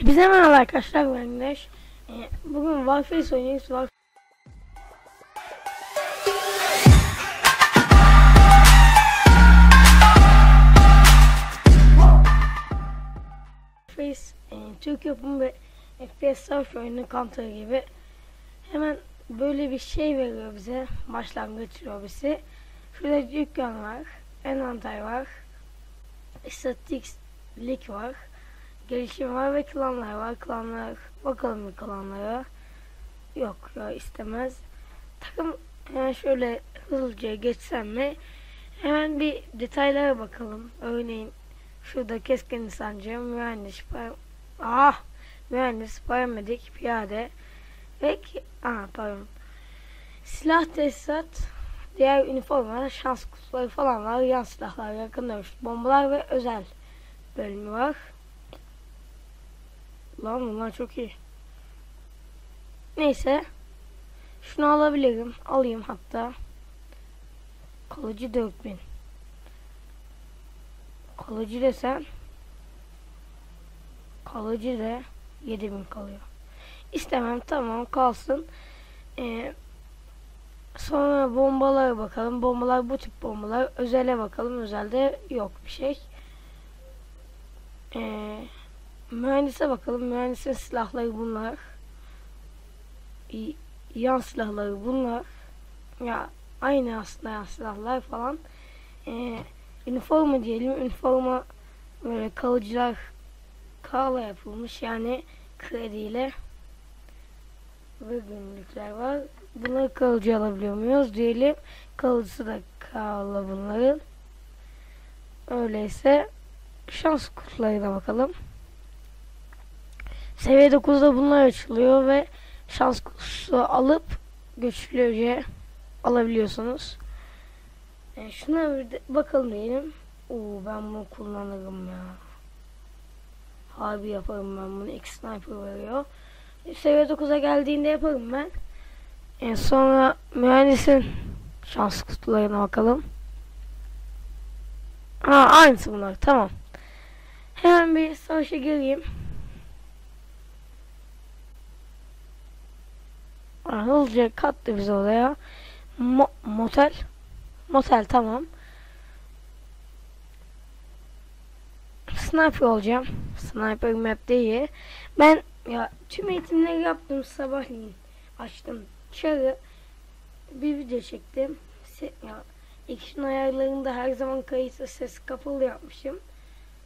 Bize merhaba arkadaşlar ben Güneş. Ee, bugün Warface oynuyoruz. War- Warface e, Türk yapımı bir FPS savaş oyunu Counter gibi. Hemen böyle bir şey veriyor bize. Başlangıç lobisi. Şurada dükkan var. Envanter var. İstatistik var gelişim var ve klanlar var. Klanlar bakalım bir klanlara. Yok ya istemez. Takım hemen şöyle hızlıca geçsem mi? Hemen bir detaylara bakalım. Örneğin şurada keskin insancı, mühendis, ah, mühendis, paramedik, piyade ve ah, pardon. Silah tesisat, diğer üniformalar, şans kutuları falan var. Yan silahlar, yakın dövüş, bombalar ve özel bölümü var. Lan bunlar çok iyi. Neyse. Şunu alabilirim. Alayım hatta. Kalıcı 4000. Kalıcı desen kalıcı da 7000 kalıyor. İstemem tamam kalsın. Ee, sonra bombalara bakalım. Bombalar bu tip bombalar. Özele bakalım. Özelde yok bir şey. Eee Mühendise bakalım. Mühendisin silahları bunlar. Yan silahları bunlar. Ya aynı aslında yan silahlar falan. Ee, üniforma diyelim. Üniforma böyle kalıcılar kağla yapılmış. Yani krediyle ve günlükler var. Bunları kalıcı alabiliyor muyuz? Diyelim. Kalıcısı da kağla bunların. Öyleyse şans kutularına bakalım. Seviye 9'da bunlar açılıyor ve şans kutusu alıp güçlüce alabiliyorsunuz. E, şuna bir de bakalım diyelim. Oo ben bunu kullanırım ya. Harbi yaparım ben bunu. X sniper veriyor. E, seviye 9'a geldiğinde yaparım ben. E, sonra mühendisin şans kutularına bakalım. Ha aynısı bunlar. Tamam. Hemen bir savaşa gireyim. Hızlıca kattı bizi oraya. Mo- motel. Motel tamam. Sniper olacağım. Sniper map iyi. Ben ya tüm eğitimleri yaptım sabahleyin. Açtım. Çarı bir video çektim. Se ya ikisinin ayarlarında her zaman kayıtlı ses kapalı yapmışım.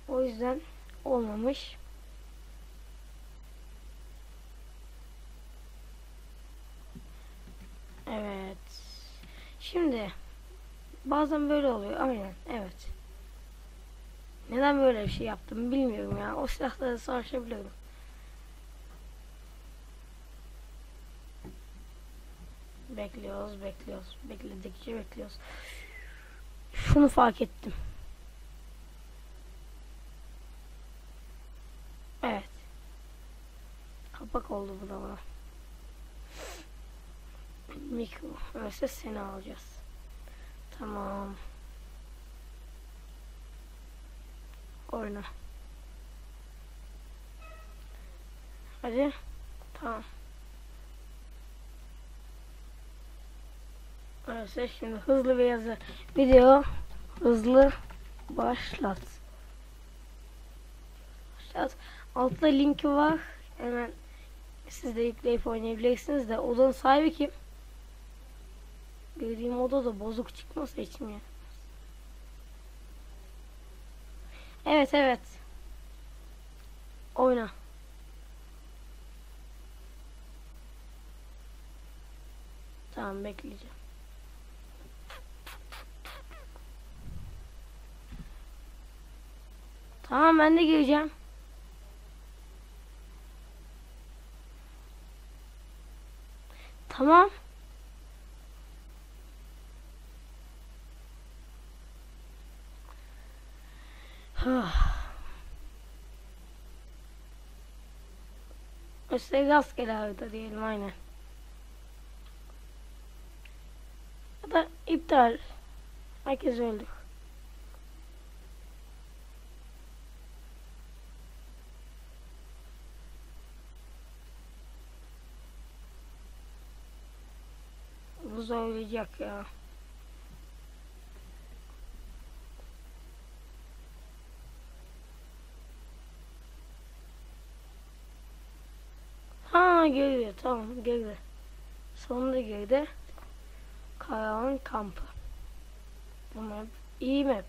O yüzden olmamış. Evet. Şimdi bazen böyle oluyor. Aynen. Evet. Neden böyle bir şey yaptım bilmiyorum ya. O silahları savaşabiliyorum. Bekliyoruz, bekliyoruz. Bekledikçe bekliyoruz. Şunu fark ettim. Evet. Kapak oldu bu da bana. Mikro. Öyleyse seni alacağız. Tamam. Oyna. Hadi. Tamam. Öyleyse şimdi hızlı bir yazı. Video hızlı başlat. Başlat. Altta linki var. Hemen siz de yükleyip oynayabilirsiniz de odanın sahibi kim? Girdiğim oda da bozuk çıkmasa içim ya. Evet evet. Oyna. Tamam bekleyeceğim. Tamam ben de gireceğim. Tamam. Ah. işte rastgele harita diyelim aynen. Ya da iptal. Herkes öldü. Bu zorlayacak ya. Ha geliyor tamam geldi. Sonunda geldi. Karavan kampı. Bu map iyi map.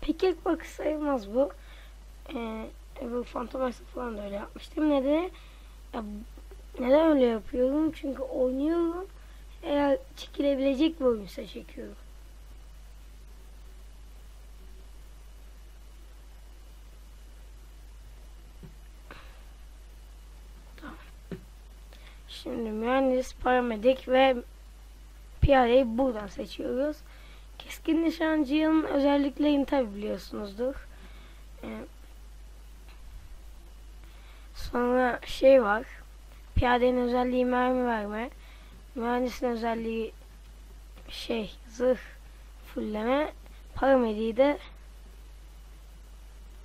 Pek ilk bakış sayılmaz bu. Ee, öbür Phantom Ice'ı falan da öyle yapmıştım. Nedeni ya, neden öyle yapıyorum? Çünkü oynuyorum. Eğer çekilebilecek bir oyunsa çekiyorum. Tamam. Şimdi mühendis, paramedik ve piyadeyi buradan seçiyoruz. Keskin nişancının özelliklerini tabi biliyorsunuzdur. Ee, sonra şey var. Piyadenin özelliği mermi verme. Mühendisin özelliği şey zırh fulleme. Paramediği de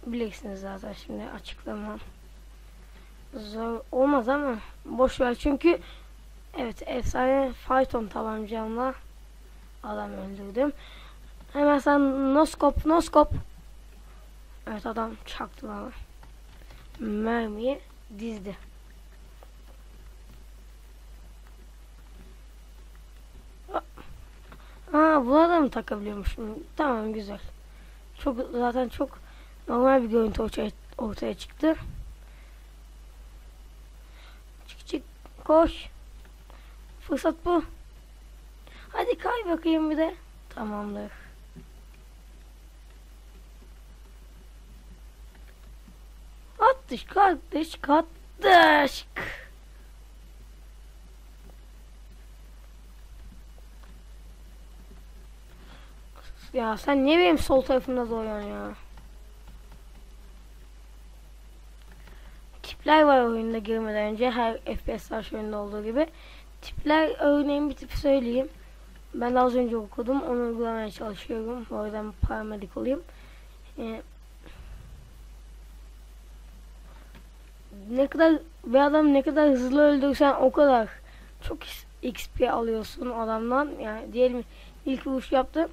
bilirsiniz zaten şimdi açıklamam. Zor olmaz ama boş ver çünkü evet efsane fayton tabancamla adam öldürdüm. Hemen sen noskop noskop. Evet adam çaktı bana. Mermiyi dizdi. Aa buna da mı takabiliyormuşum? Tamam güzel. Çok zaten çok normal bir görüntü ortaya çıktı. Çık çık koş. Fırsat bu. Hadi kay bakayım bir de. Tamamdır. Atış kardeş kardeş. Ya sen niye benim sol tarafımda doğuyorsun ya? Tipler var oyunda girmeden önce her FPS oyunda olduğu gibi. Tipler örneğin bir tip söyleyeyim. Ben az önce okudum. Onu uygulamaya çalışıyorum. O yüzden paramedik olayım. Ee, ne kadar bir adam ne kadar hızlı öldürsen o kadar çok XP alıyorsun adamdan. Yani diyelim ilk vuruş yaptın.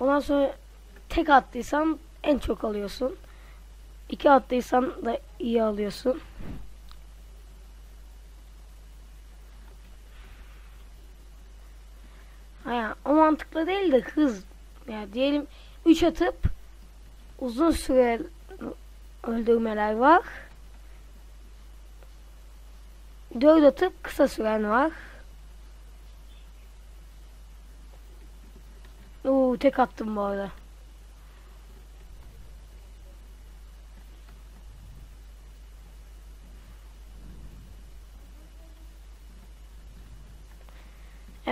Ondan sonra tek attıysan en çok alıyorsun. İki attıysan da iyi alıyorsun. Ha, o mantıklı değil de hız. Yani diyelim 3 atıp uzun süre öldürmeler var. 4 atıp kısa süren var. Oo tek attım bu arada.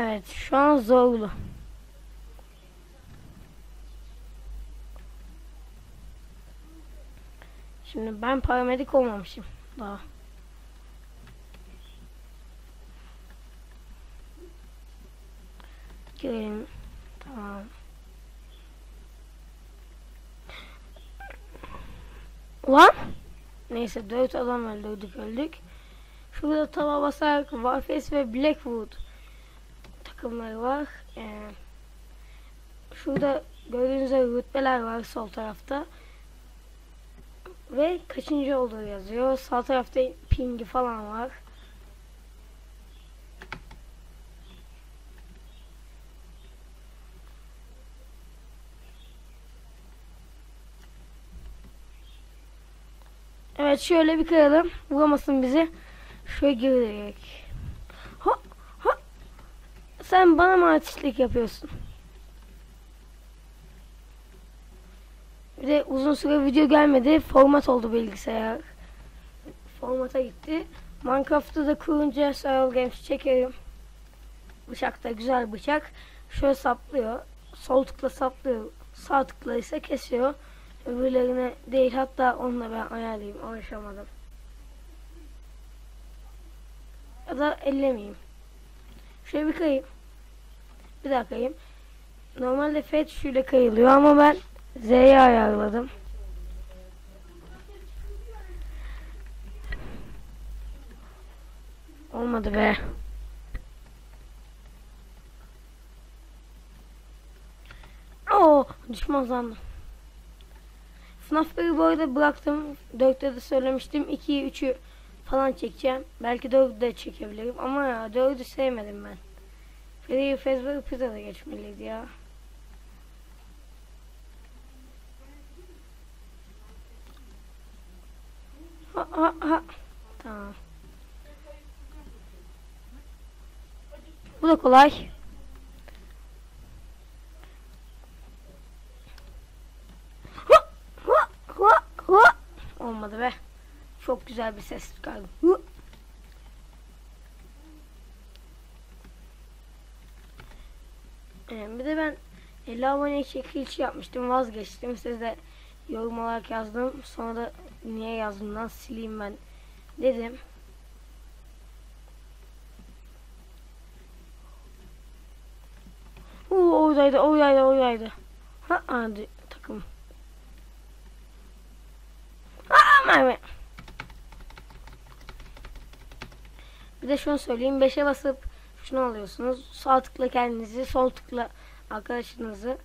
Evet şu an zorlu. Şimdi ben paramedik olmamışım daha. Girelim. Tamam. Ulan. Neyse dört adam öldürdük öldük. Şurada tava basarak Warface ve Blackwood takımları var. Ee, şurada gördüğünüz gibi rütbeler var sol tarafta. Ve kaçıncı olduğu yazıyor. Sağ tarafta pingi falan var. Evet şöyle bir kıralım. Vuramasın bizi. Şöyle girerek. Sen bana mı artistlik yapıyorsun? Bir de uzun süre video gelmedi. Format oldu bilgisayar. Formata gitti. Minecraft'ta da kurunca Survival Games çekerim. Bıçak da güzel bıçak. Şöyle saplıyor. Sol tıkla saplıyor. Sağ tıkla ise kesiyor. Öbürlerine değil hatta onunla ben ayarlayayım. Alışamadım. Ya da ellemeyeyim. Şöyle bir kayayım. Bir dakikayım. Normalde FED şöyle kayılıyor ama ben Z'ye ayarladım. Olmadı be. Oo, düşman sandım. FNAF 1'i bu arada bıraktım. 4'te de söylemiştim. 2'yi 3'ü falan çekeceğim. Belki 4'ü de çekebilirim ama ya 4'ü sevmedim ben. Free Facebook Pizza da geçmeliydi ya. Ha, ha, ha. Tamam. Bu da kolay. Olmadı be. Çok güzel bir ses çıkardım. Hu. Ee, bir de ben 50 abone çekiliş yapmıştım vazgeçtim. Siz de yorum olarak yazdım. Sonra da niye yazdımdan sileyim ben dedim. Oo, oradaydı, oradaydı, oradaydı. Ha, hadi takım. Aa, mermi. Bir de şunu söyleyeyim. 5'e basıp şunu alıyorsunuz. Sağ tıkla kendinizi, sol tıkla arkadaşınızı.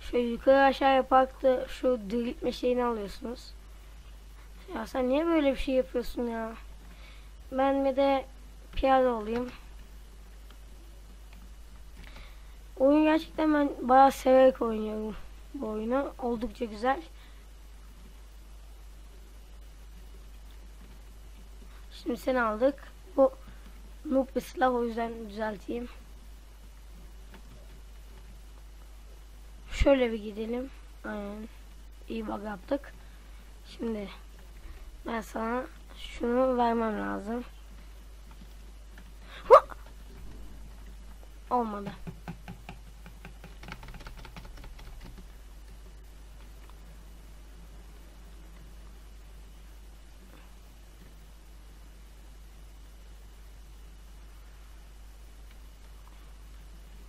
Şöyle yukarı aşağı yaparak da şu diriltme şeyini alıyorsunuz. Ya sen niye böyle bir şey yapıyorsun ya? Ben bir de piyade olayım. Oyun gerçekten ben bayağı severek oynuyorum bu oyunu. Oldukça güzel. Şimdi seni aldık. Bu noob bir silah o yüzden düzelteyim. Şöyle bir gidelim. Aynen. İyi bug yaptık. Şimdi ben sana şunu vermem lazım. Hua! Olmadı.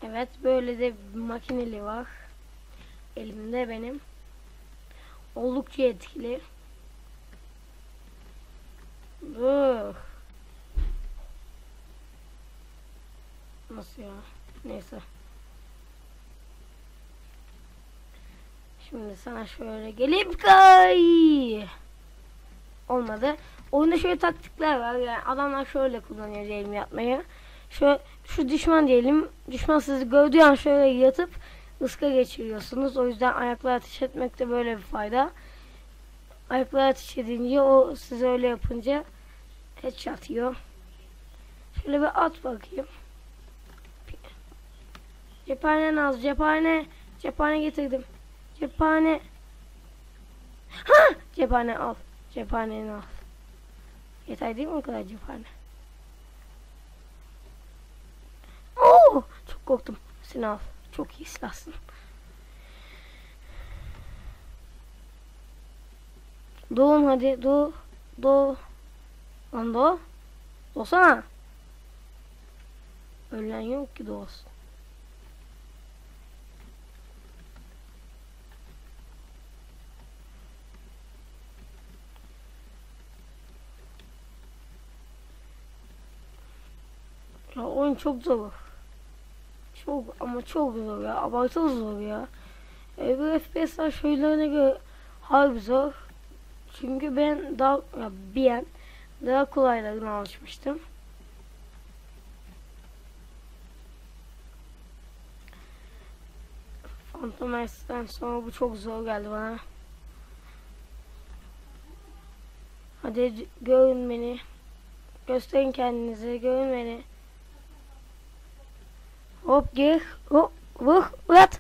Evet böyle de makineli var. Elimde benim. Oldukça etkili. Ugh. Nasıl ya? Neyse. Şimdi sana şöyle gelip kay. Olmadı. Oyunda şöyle taktikler var. Yani adamlar şöyle kullanıyor diyelim yapmayı. Şu şu düşman diyelim. Düşman sizi gördüğü an şöyle yatıp ıska geçiriyorsunuz. O yüzden ayakla ateş etmekte böyle bir fayda. Ayakla ateş edince o siz öyle yapınca headshot yiyor. Şöyle bir at bakayım. Cephane az cephane. Cephane getirdim. Cephane. Ha! Cephane al. Cephaneni al. Yeter değil mi o kadar cephane? Oo! Çok korktum. Seni al. Çok iyi silahsın. Doğun hadi. Doğ. Doğ. Lan doğ. Doğsana. Ölen yok ki doğsun. Oyun çok zor. Çok ama çok zor ya. Abartılı zor ya. E, bu FPS'ler şeylerine göre harbi zor. Çünkü ben daha ya bir daha kolaylarına alışmıştım. Phantom Ice'den sonra bu çok zor geldi bana. Hadi görün beni. Gösterin kendinizi, görün beni. Hop gir. Hop vur. Ulat.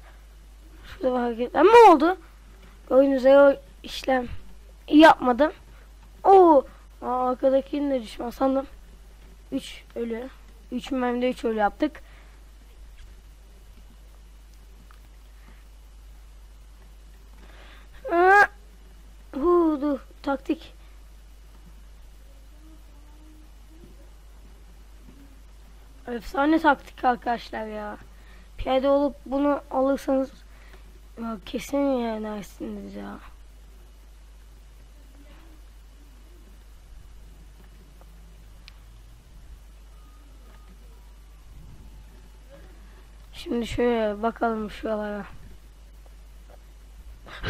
Şurada bir hareketlenme oldu. Gördüğünüz üzere o işlem yapmadım. Oo. Aa, arkadakini de düşman sandım. 3 ölü. 3 memde 3 ölü yaptık. Dur. Taktik. Efsane taktik arkadaşlar ya. Piyade olup bunu alırsanız ya kesin yenersiniz ya. Şimdi şöyle bakalım şuralara.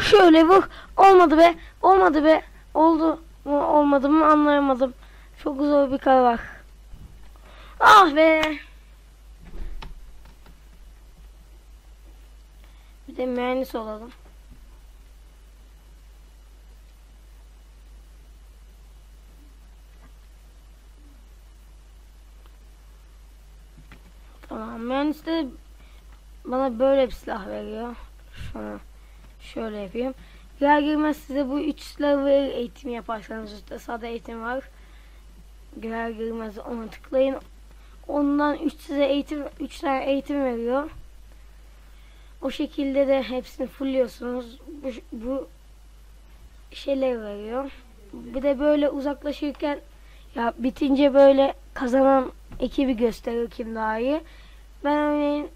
Şöyle vur. Olmadı be. Olmadı be. Oldu mu olmadı mı anlayamadım. Çok zor bir karar. Ah be. Bir de mühendis olalım. Tamam mühendis de bana böyle bir silah veriyor. Şunu şöyle yapayım. Girer girmez size bu üç silahı verir eğitim yaparsanız işte sade eğitim var. Girer girmez ona tıklayın. Ondan üç size eğitim üç tane eğitim veriyor. O şekilde de hepsini fulluyorsunuz. Bu, bu şeyler veriyor. Bir de böyle uzaklaşırken ya bitince böyle kazanan ekibi gösteriyor kim daha iyi. Ben örneğin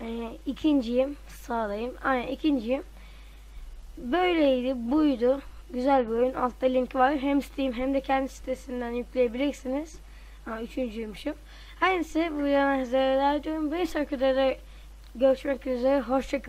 e, ikinciyim. Sağdayım. Aynen ikinciyim. Böyleydi. Buydu. Güzel bir oyun. Altta link var. Hem Steam hem de kendi sitesinden yükleyebilirsiniz. Ha, üçüncüymüşüm. Neyse bu yana diyorum. Bir sonraki görüşmek üzere. Hoşçakalın.